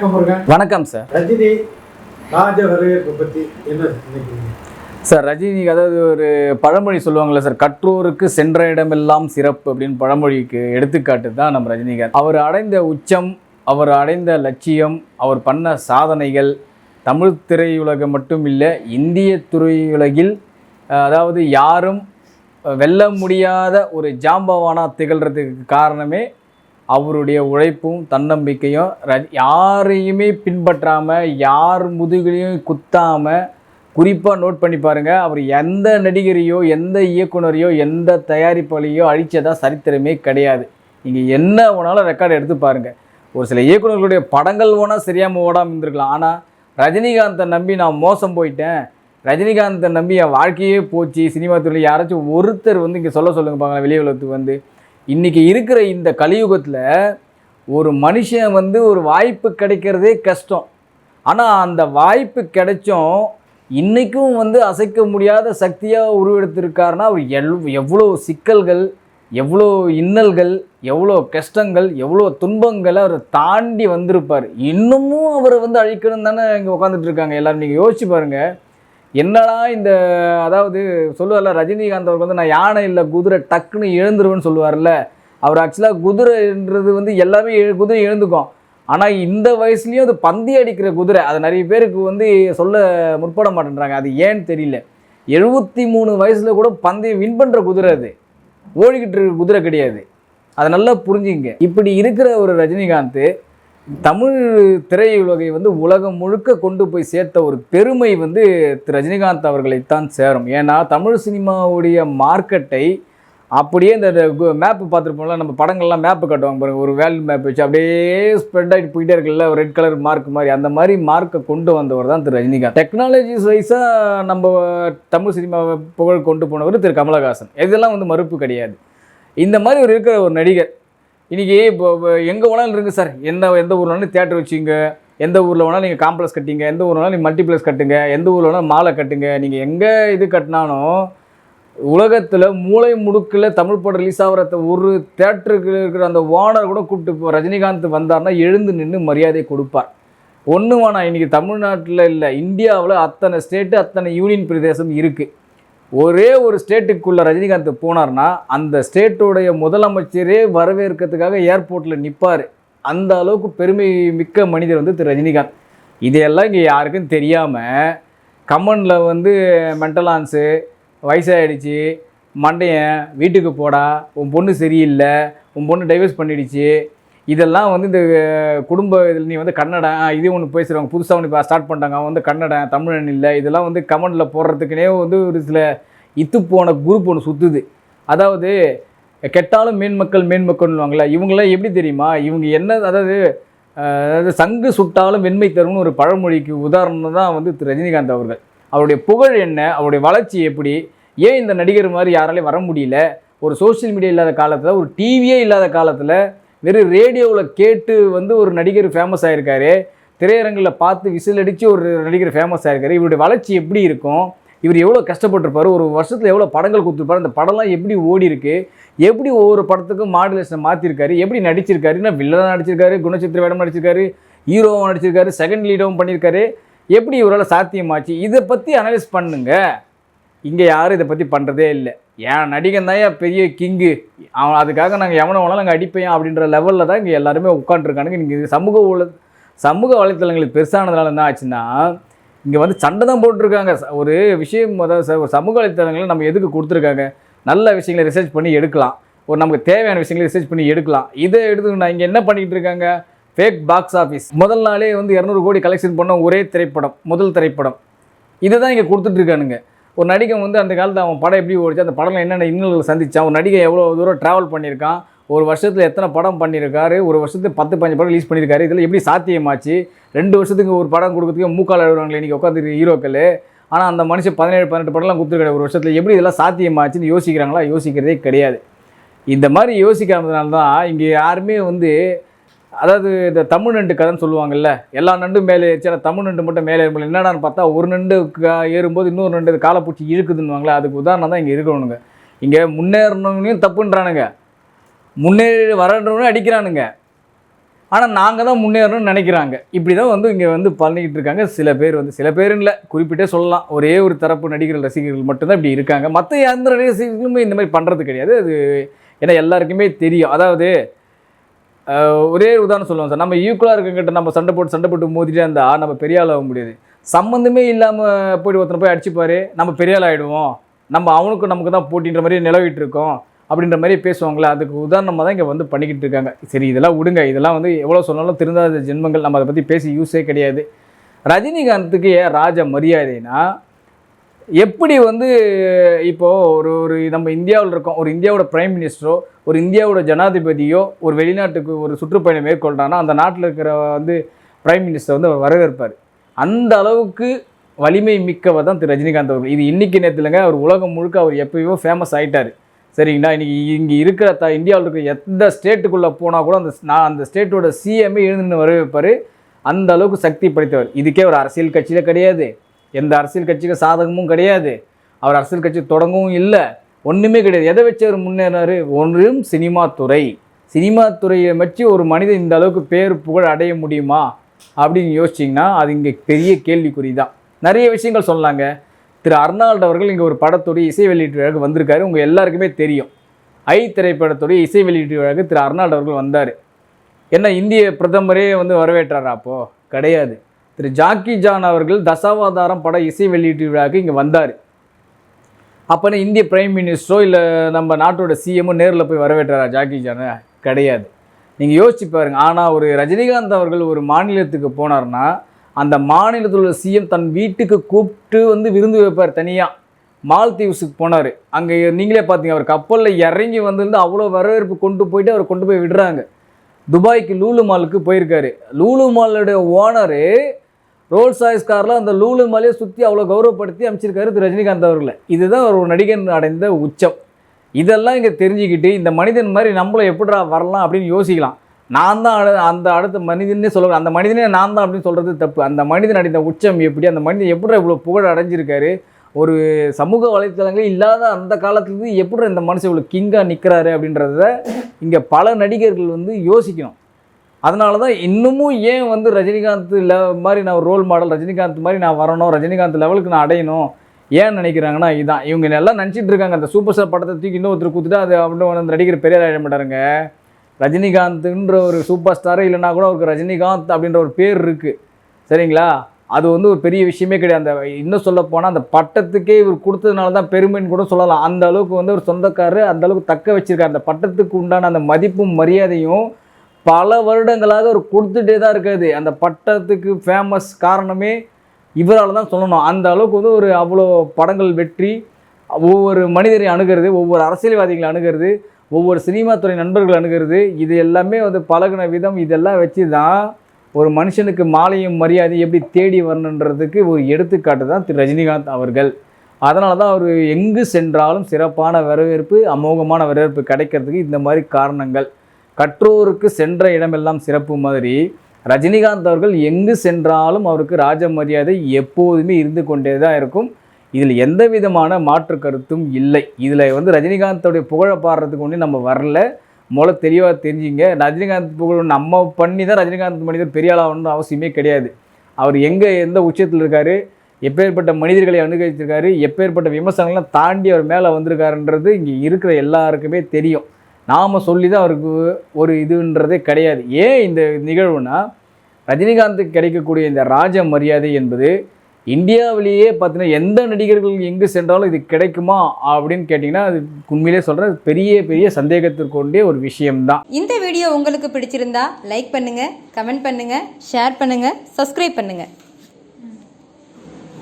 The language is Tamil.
வணக்கம் முருகன். வணக்கம் சார் ரஜினி ராஜ வரவேற்பை பத்தி என்ன சார் ரஜினி அதாவது ஒரு பழமொழி சொல்லுவாங்கல்ல சார் கற்றோருக்கு சென்ற இடமெல்லாம் சிறப்பு அப்படின்னு பழமொழிக்கு எடுத்துக்காட்டு தான் நம்ம ரஜினிகாந்த் அவர் அடைந்த உச்சம் அவர் அடைந்த லட்சியம் அவர் பண்ண சாதனைகள் தமிழ் திரையுலகம் மட்டும் இல்லை இந்திய திரையுலகில் அஹ், அதாவது யாரும் வெல்ல முடியாத ஒரு ஜாம்பவானா திகழ்கிறதுக்கு காரணமே அவருடைய உழைப்பும் தன்னம்பிக்கையும் ர- யாரையுமே பின்பற்றாமல் யார் முதுகிலையும் குத்தாமல் குறிப்பாக நோட் பண்ணி பாருங்கள் அவர் எந்த நடிகரையோ எந்த இயக்குனரையோ எந்த தயாரிப்பாளையோ அழித்ததாக சரித்திரமே கிடையாது. நீங்கள் என்ன வேணாலும் ரெக்கார்டு எடுத்து பாருங்கள் ஒரு சில இயக்குனர்களுடைய படங்கள் வேணால் சரியாமல் ஓடாமல் இருந்திருக்கலாம். ஆனால் ரஜினிகாந்தை நம்பி நான் மோசம் போயிட்டேன். ரஜினிகாந்தை நம்பி என் வாழ்க்கையே போச்சு. சினிமா துறையில் யாராச்சும் ஒருத்தர் வந்து இங்கே சொல்ல சொல்லுங்க பாங்களேன் வெளி உலகத்துக்கு வந்து. இன்றைக்கி இருக்கிற இந்த கலியுகத்தில் ஒரு மனுஷன் வந்து ஒரு வாய்ப்பு கிடைக்கிறதே கஷ்டம். ஆனால் அந்த வாய்ப்பு கிடைச்சும் இன்றைக்கும் வந்து அசைக்க முடியாத சக்தியாக உருவெடுத்திருக்காருன்னா அவர் எல் எவ்வளோ சிக்கல்கள் எவ்வளோ இன்னல்கள் எவ்வளோ கஷ்டங்கள் எவ்வளோ துன்பங்களை அவர் தாண்டி வந்திருப்பார். இன்னமும் அவரை வந்து அழிக்கணும் தானே இங்கே உட்காந்துட்டு இருக்காங்க. எல்லோரும் நீங்கள் யோசிச்சு பாருங்கள் என்னடா இந்த அதாவது சொல்லுவார்ல ரஜினிகாந்த் அவருக்கு வந்து நான் யானை இல்லை குதிரை டக்குன்னு எழுந்துருவேன்னு சொல்லுவார்ல. அவர் ஆக்சுவலாக குதிரைன்றது வந்து எல்லாமே குதிரை எழுந்துக்கும். ஆனால் இந்த வயசுலேயும் அது பந்தி அடிக்கிற குதிரை. அது நிறைய பேருக்கு வந்து சொல்ல முற்பட மாட்டேன்றாங்க. அது ஏன்னு தெரியல. எழுபத்தி மூணு வயசில் கூட பந்தயம் வின் பண்ணுற குதிரை அது. ஓடிக்கிட்டு இருக்க குதிரை கிடையாது. அதை நல்லா புரிஞ்சுங்க. இப்படி இருக்கிற ஒரு ரஜினிகாந்த் தமிழ் திரையுலகை வந்து உலகம் முழுக்க கொண்டு போய் சேர்த்த ஒரு பெருமை வந்து திரு ரஜினிகாந்த் அவர்களைத்தான் சேரும். ஏன்னா தமிழ் சினிமாவுடைய மார்க்கெட்டை அப்படியே இந்த மேப்பு பார்த்துருப்போம்ல நம்ம படங்கள்லாம் மேப்பு கட்டுவாங்க பாருங்கள் ஒரு வேல் மேப் வச்சு அப்படியே ஸ்ப்ரெட் ஆகிட்டு போயிட்டே இருக்குல்ல ஒரு ரெட் கலர் மார்க் மாதிரி. அந்த மாதிரி மார்க்கை கொண்டு வந்தவர் தான் திரு ரஜினிகாந்த். டெக்னாலஜிஸ் வைஸாக நம்ம தமிழ் சினிமாவை புகழ் கொண்டு போனவர் திரு கமலஹாசன். இதெல்லாம் வந்து மறுப்பு கிடையாது. இந்த மாதிரி ஒரு இருக்கிற ஒரு நடிகர் இன்றைக்கி இப்போ எங்கே வேணாலும் இருக்குது சார். எந்த எந்த ஊரில் வேணாலும் தேட்டர் வச்சுங்க. எந்த ஊரில் வேணாலும் நீங்கள் காம்ப்ளெக்ஸ் கட்டிங்க. எந்த ஊரில் வேணாலும் நீங்கள் மல்டிப்ளெக்ஸ் கட்டுங்க. எந்த ஊரில் வேணாலும் மாலை கட்டுங்க. நீங்கள் எங்கே இது கட்டினாலும் உலகத்தில் மூளை முடுக்கில் தமிழ் படம் ரிலீஸ் ஆகிறத ஒரு தேட்டருக்கு இருக்கிற அந்த ஓனர் கூட கூப்பிட்டு இப்போ ரஜினிகாந்த் வந்தார்னா எழுந்து நின்று மரியாதை கொடுப்பார். ஒன்று வேணாம் இன்றைக்கி தமிழ்நாட்டில் இல்லை இந்தியாவில் அத்தனை ஸ்டேட்டு அத்தனை யூனியன் பிரதேசம் இருக்குது ஒரே ஒரு ஸ்டேட்டுக்குள்ளே ரஜினிகாந்த் போனார்னா அந்த ஸ்டேட்டோடைய முதலமைச்சரே வரவேற்கிறதுக்காக ஏர்போர்ட்டில் நிற்பார் அந்த அளவுக்கு பெருமை மிக்க மனிதர் வந்து திரு ரஜினிகாந்த். இதையெல்லாம் இங்கே யாருக்கும் தெரியாமல் கம்மனில் வந்து மென்டலான்ஸு வயசாகிடுச்சு மண்டையன் வீட்டுக்கு போடா உன் பொண்ணு சரியில்லை உன் பொண்ணு டைவர்ஸ் பண்ணிடுச்சு இதெல்லாம் வந்து இந்த குடும்ப இதில் நீ வந்து கன்னடம் இதே ஒன்று பேசுகிறவங்க புதுசாக ஒன்று இப்போ ஸ்டார்ட் பண்ணிட்டாங்க. அவன் வந்து கன்னடம் தமிழன் இல்லை. இதெல்லாம் வந்து கமெண்டில் போடுறதுக்குனே வந்து ஒரு சில இத்து போன குரூப் ஒன்று சுற்றுது அதாவது கெட்டாலும் மேன்மக்கள் மேன்மக்கள்னுவாங்களே இவங்களாம் எப்படி தெரியுமா? இவங்க என்ன அதாவது அதாவது சங்கு சுட்டாலும் வெண்மை தரும்னு ஒரு பழமொழிக்கு உதாரணம் தான் வந்து திரு. ரஜினிகாந்த் அவர்கள். அவருடைய புகழ் என்ன? அவருடைய வளர்ச்சி எப்படி? ஏன் இந்த நடிகர் மாதிரி யாராலையும் வர முடியல? ஒரு சோஷியல் மீடியா இல்லாத காலத்தில் ஒரு டிவியே இல்லாத காலத்தில் வெறும் ரேடியோவில் கேட்டு வந்து ஒரு நடிகர் ஃபேமஸ் ஆயிருக்காரு. திரையரங்கில் பார்த்து விசில் அடித்து ஒரு நடிகர் ஃபேமஸ் ஆகிருக்காரு இவருடைய வளர்ச்சி எப்படி இருக்கும்? இவர் எவ்வளோ கஷ்டப்பட்டிருப்பார்? ஒரு வருஷத்தில் எவ்வளோ படங்கள் கொடுத்துருப்பாரு? அந்த படம்லாம் எப்படி ஓடி இருக்கு? எப்படி ஒவ்வொரு படத்துக்கும் மாடுலேஷனை மாற்றிருக்காரு எப்படி நடிச்சிருக்காரு? என்ன வில்லனாக நடிச்சிருக்காரு? குணச்சித்திர வேடம் நடிச்சிருக்காரு? ஹீரோவும் நடிச்சிருக்காரு? செகண்ட் லீடவும் பண்ணியிருக்காரு எப்படி இவரால் சாத்தியமாச்சு? இதை பற்றி அனலைஸ் பண்ணுங்க. இங்கே யாரும் இதை பற்றி பண்ணுறதே இல்லை. என் நடிகன் தான் பெரிய கிங்கு அவன் அதுக்காக நாங்கள் எவனை வேணாலும் நாங்கள் அடிப்பேன் அப்படின்ற லெவலில் தான் இங்கே எல்லாருமே உட்காந்துருக்கானுங்க இங்கே சமூக ஊழ சமூக வலைத்தளங்களுக்கு பெருசானதுனால என்ன ஆச்சுன்னா இங்கே வந்து சண்டை தான் போட்டிருக்காங்க. ஒரு விஷயம் அதாவது ஒரு சமூக வலைத்தளங்களை நம்ம எதுக்கு கொடுத்துருக்காங்க? நல்ல விஷயங்களை ரிசர்ச் பண்ணி எடுக்கலாம். ஒரு நமக்கு தேவையான விஷயங்களை ரிசர்ச் பண்ணி எடுக்கலாம். இதை எடுத்துக்கிட்டா இங்கே என்ன பண்ணிகிட்டு இருக்காங்க? ஃபேக் பாக்ஸ் ஆஃபீஸ் முதல் நாளே வந்து இரநூறு கோடி கலெக்ஷன் பண்ண ஒரே திரைப்படம் முதல் திரைப்படம். இதை தான் இங்கே கொடுத்துட்ருக்கானுங்க ஒரு நடிகன் வந்து அந்த காலத்தில் அவன் படம் எப்படி ஓடிச்சு அந்த படம் என்னென்ன இன்னல்கள் சந்தித்தான் ஒரு நடிகை எவ்வளோ தூரம் ட்ராவல் பண்ணியிருக்கான் ஒரு வருஷத்தில் எத்தனை படம் பண்ணியிருக்காரு ஒரு வருஷத்துக்கு பத்து பதினஞ்சு படம் ரிலீஸ் பண்ணியிருக்காரு இதில் எப்படி சாத்தியமாச்சு? ரெண்டு வருஷத்துக்கு ஒரு படம் கொடுக்கறதுக்கு மூக்கால் அழுவாங்களே இன்றைக்கி உட்காந்து ஹீரோக்கள். ஆனால் அந்த மனுஷன் பதினேழு பதினெட்டு படம்லாம் கொடுத்துருக்காரு ஒரு வருஷத்தில். எப்படி இதெல்லாம் சாத்தியமாச்சுன்னு யோசிக்கிறாங்களா? யோசிக்கிறதே கிடையாது. இந்த மாதிரி யோசிக்காததுனால தான் இங்கே யாருமே வந்து அதாவது இந்த தமிழ் நண்டு கதைன்னு சொல்லுவாங்கல்ல எல்லா நண்டும் மேலே ஏறிச்சு ஆனால் தமிழ் நண்டு மட்டும் மேலே ஏறும் என்னடான்னு பார்த்தா ஒரு நண்டு க- ஏறும்போது இன்னொரு நண்டு காலப்பூச்சி இழுக்குதுன்னுவாங்களே அதுக்கு உதாரணம் தான் இங்கே இருக்கணுங்க. இங்கே முன்னேறணுங்களையும் தப்புன்றானுங்க. முன்னேறி வரன்றவனையும் அடிக்கிறானுங்க. ஆனால் நாங்கள் தான் முன்னேறணும்னு நினைக்கிறாங்க. இப்படி தான் வந்து இங்கே வந்து பண்ணிக்கிட்டு இருக்காங்க. சில பேர் வந்து சில பேருன்னு இல்லை குறிப்பிட்டே சொல்லலாம். ஒரே ஒரு தரப்பு நடிகர்கள் ரசிகர்கள் மட்டும்தான் இப்படி இருக்காங்க. மற்ற எந்த ரசிகர்களுமே இந்த மாதிரி பண்ணுறது கிடையாது. அது ஏன்னா எல்லாருக்குமே தெரியும். அதாவது ஒரே உதாரணம் சொல்லுவோம் சார். நம்ம ஈக்குவலாக இருக்கங்கிட்ட நம்ம சண்டை போட்டு சண்டை போட்டு மோதிட்டே இருந்தா நம்ம பெரிய ஆள் ஆக முடியாது. சம்மந்தமே இல்லாமல் போயிட்டு ஒருத்தனை போய் அடிச்சுப்பாரு நம்ம பெரிய ஆள் ஆகிடுவோம் நம்ம அவனுக்கும் நமக்கு தான் போட்டின்ற மாதிரி நிலவிட்டு இருக்கோம் அப்படின்ற மாதிரி பேசுவாங்களே அதுக்கு உதாரணமாக தான் இங்கே வந்து பண்ணிக்கிட்டு இருக்காங்க. சரி இதெல்லாம் விடுங்க. இதெல்லாம் வந்து எவ்வளோ சொன்னாலும் திருந்தாத ஜென்மங்கள் நம்ம அதை பற்றி பேசி யூஸே கிடையாது. ரஜினிகாந்துக்கு ஏன் ராஜ மரியாதைனா எப்படி வந்து இப்போது ஒரு ஒரு நம்ம இந்தியாவில் இருக்கோம் ஒரு இந்தியாவோட பிரைம் மினிஸ்டரோ ஒரு இந்தியாவோட ஜனாதிபதியோ ஒரு வெளிநாட்டுக்கு ஒரு சுற்றுப்பயணம் மேற்கொள்கிறான்னா அந்த நாட்டில் இருக்கிற வந்து பிரைம் மினிஸ்டர் வந்து அவர் வரவேற்பார். அந்த அளவுக்கு வலிமை மிக்கவர் தான் திரு. ரஜினிகாந்த் அவர்கள். இது இன்றைக்கி நேரத்துலங்க அவர் உலகம் முழுக்க அவர் எப்பயோ ஃபேமஸ் ஆகிட்டார் சரிங்களா? இன்றைக்கி இங்கே இருக்கிற த இந்தியாவில் இருக்கிற எந்த ஸ்டேட்டுக்குள்ளே போனால் கூட அந்த நான் அந்த ஸ்டேட்டோட சிஎம்ஏ எழுந்துன்னு வரவேற்பார். அந்த அளவுக்கு சக்தி படைத்தவர். இதுக்கே ஒரு அரசியல் கட்சியில் கிடையாது. எந்த அரசியல் கட்சிக்கு சாதகமும் கிடையாது. அவர் அரசியல் கட்சி தொடங்கவும் இல்லை. ஒன்றுமே கிடையாது. எதை வச்சு அவர் முன்னேறாரு ஒன்றும் சினிமா துறை. சினிமா துறையை வச்சு ஒரு மனிதன் இந்த அளவுக்கு பேர் புகழ் அடைய முடியுமா? அப்படின்னு யோசிச்சிங்கன்னா அது இங்கே பெரிய கேள்விக்குறி தான் நிறைய விஷயங்கள் சொன்னாங்க திரு அர்னால்டு அவர்கள் இங்கே ஒரு படத்துடைய இசை வெளியீட்டு விழாக்கு வந்திருக்காரு. உங்கள் எல்லாருக்குமே தெரியும். ஐ திரைப்படத்துடைய இசை வெளியீட்டு விழாக்கு திரு அர்னால்டு அவர்கள் வந்தார். என்ன இந்திய பிரதமரே வந்து வரவேற்றாரா அப்போது கிடையாது. திரு ஜாக்கி ஜான் அவர்கள் தசாவதாரம் பட இசை வெளியீட்டு விழாக்கு இங்கே வந்தார். அப்போனா இந்திய பிரைம் மினிஸ்டரோ இல்லை நம்ம நாட்டோட சிஎம்மோ நேரில் போய் வரவேற்றாரா ஜாக்கி ஜானை? கிடையாது. நீங்கள் யோசிச்சு பாருங்க. ஆனால் ஒரு ரஜினிகாந்த் அவர்கள் ஒரு மாநிலத்துக்கு போனார்னா அந்த மாநிலத்தில் உள்ள சிஎம் தன் வீட்டுக்கு கூப்பிட்டு வந்து விருந்து வைப்பார் தனியாக மால்தீவ்ஸுக்கு போனார். அங்கே நீங்களே பார்த்தீங்க அவர் கப்பலில் இறங்கி வந்திருந்து அவ்வளோ வரவேற்பு கொண்டு போயிட்டு அவர் கொண்டு போய் விடுறாங்க. துபாய்க்கு லூலு மாலுக்கு போயிருக்காரு. லூலு மாலோட ஓனரு ரோல்ஸ் ராய்ஸ் காரில் அந்த லூலு மாலையை சுற்றி அவ்வளோ கௌரவப்படுத்தி அமைச்சிருக்காரு திரு ரஜினிகாந்த் அவர்களை. இதுதான் ஒரு நடிகன் அடைந்த உச்சம். இதெல்லாம் இங்கே தெரிஞ்சுக்கிட்டு இந்த மனிதன் மாதிரி நம்மளும் எப்படிடா வரலாம் அப்படின்னு யோசிக்கலாம். நான் தான் அடு- அந்த அடுத்த மனிதனே சொல்ல அந்த மனிதனே நான் தான் அப்படின்னு சொல்கிறது தப்பு. அந்த மனிதன் அடைந்த உச்சம் எப்படி அந்த மனிதன் எப்படி இவ்வளோ புகழ் அடைஞ்சிருக்காரு? ஒரு சமூக வலைத்தளங்களே இல்லாத அந்த காலத்துலேருந்து எப்படி இந்த மனுஷன் இவ்வளோ கிங்காக நிற்கிறாரு அப்படின்றத இங்கே பல நடிகர்கள் வந்து யோசிக்கணும். அதனால தான் இன்னமும் ஏன் வந்து ரஜினிகாந்த் லெ மாதிரி நான் ரோல் மாடல் ரஜினிகாந்த் மாதிரி நான் வரணும் ரஜினிகாந்த் லெவலுக்கு நான் அடையணும் ஏன் நினைக்கிறாங்கன்னா இதுதான் இவங்க எல்லாம் நினச்சிட்டு இருக்காங்க. அந்த சூப்பர் ஸ்டார் படத்தை தூக்கி இன்னொருத்தர் கொடுத்துட்டு அது அப்படின்னு அந்த நடிகர் பெரிய ஆகிட மாட்டாருங்க. ரஜினிகாந்த்ன்ற ஒரு சூப்பர் ஸ்டாரே இல்லைனா கூட அவருக்கு ரஜினிகாந்த் அப்படின்ற ஒரு பேர் இருக்குது சரிங்களா? அது வந்து ஒரு பெரிய விஷயமே கிடையாது. அந்த இன்னும் சொல்ல போனால் அந்த பட்டத்துக்கே இவர் கொடுத்ததுனால தான் பெருமைன்னு கூட சொல்லலாம். அந்த அளவுக்கு வந்து ஒரு சொந்தக்காரர் அந்த அளவுக்கு தக்க வச்சிருக்காரு. அந்த பட்டத்துக்கு உண்டான அந்த மதிப்பும் மரியாதையும் பல வருடங்களாக அவர் கொடுத்துட்டே தான் இருக்காது அந்த பட்டத்துக்கு ஃபேமஸ் காரணமே இவரால் தான் சொல்லணும். அந்த அளவுக்கு வந்து ஒரு அவ்வளோ படங்கள் வெற்றி ஒவ்வொரு மனிதரை அணுகிறது ஒவ்வொரு அரசியல்வாதிகளை அணுகிறது ஒவ்வொரு சினிமா துறை நண்பர்கள் அணுகிறது இது எல்லாமே வந்து பழகுன விதம். இதெல்லாம் வச்சு தான் ஒரு மனுஷனுக்கு மாலையும் மரியாதையும் எப்படி தேடி வரணுன்றதுக்கு ஒரு எடுத்துக்காட்டு தான் திரு ரஜினிகாந்த் அவர்கள். அதனால தான் அவர் எங்கு சென்றாலும் சிறப்பான வரவேற்பு அமோகமான வரவேற்பு கிடைக்கிறதுக்கு இந்த மாதிரி காரணங்கள். கற்றோருக்கு சென்ற இடமெல்லாம் சிறப்பு மாதிரி. ரஜினிகாந்த் அவர்கள் எங்கு சென்றாலும் அவருக்கு ராஜ மரியாதை எப்போதுமே இருந்து கொண்டே தான் இருக்கும். இதில் எந்த விதமான மாற்று கருத்தும் இல்லை. இதில் வந்து ரஜினிகாந்தோடைய புகழை பாடுறதுக்கு ஒன்றும் நம்ம வரல. மூல தெளிவாக தெரிஞ்சுங்க. ரஜினிகாந்த் புகழ் நம்ம பண்ணி தான் ரஜினிகாந்த் மனிதர் பெரிய ஆளாகணும்னு அவசியமே கிடையாது. அவர் எங்கே எந்த உச்சத்தில் இருக்கார் எப்பேற்பட்ட மனிதர்களை அனுகரிச்சிருக்காரு எப்பேற்பட்ட விமர்சனங்கள்லாம் தாண்டி அவர் மேலே வந்திருக்காருன்றது இங்கே இருக்கிற எல்லாருக்குமே தெரியும். நாம் சொல்லி தான் அவருக்கு ஒரு இதுன்றதே கிடையாது. ஏன் இந்த நிகழ்வுனா ரஜினிகாந்துக்கு கிடைக்கக்கூடிய இந்த ராஜ மரியாதை என்பது இந்தியாவிலேயே பார்த்தீங்கன்னா எந்த நடிகர்கள் எங்கு சென்றாலும் இது கிடைக்குமா அப்படின்னு கேட்டிங்கன்னா அது உண்மையிலே சொல்கிறேன் பெரிய பெரிய சந்தேகத்திற்கொண்டே ஒரு விஷயம்தான். இந்த வீடியோ உங்களுக்கு பிடிச்சிருந்தா லைக் பண்ணுங்கள் கமெண்ட் பண்ணுங்கள் ஷேர் பண்ணுங்கள் சப்ஸ்கிரைப் பண்ணுங்கள்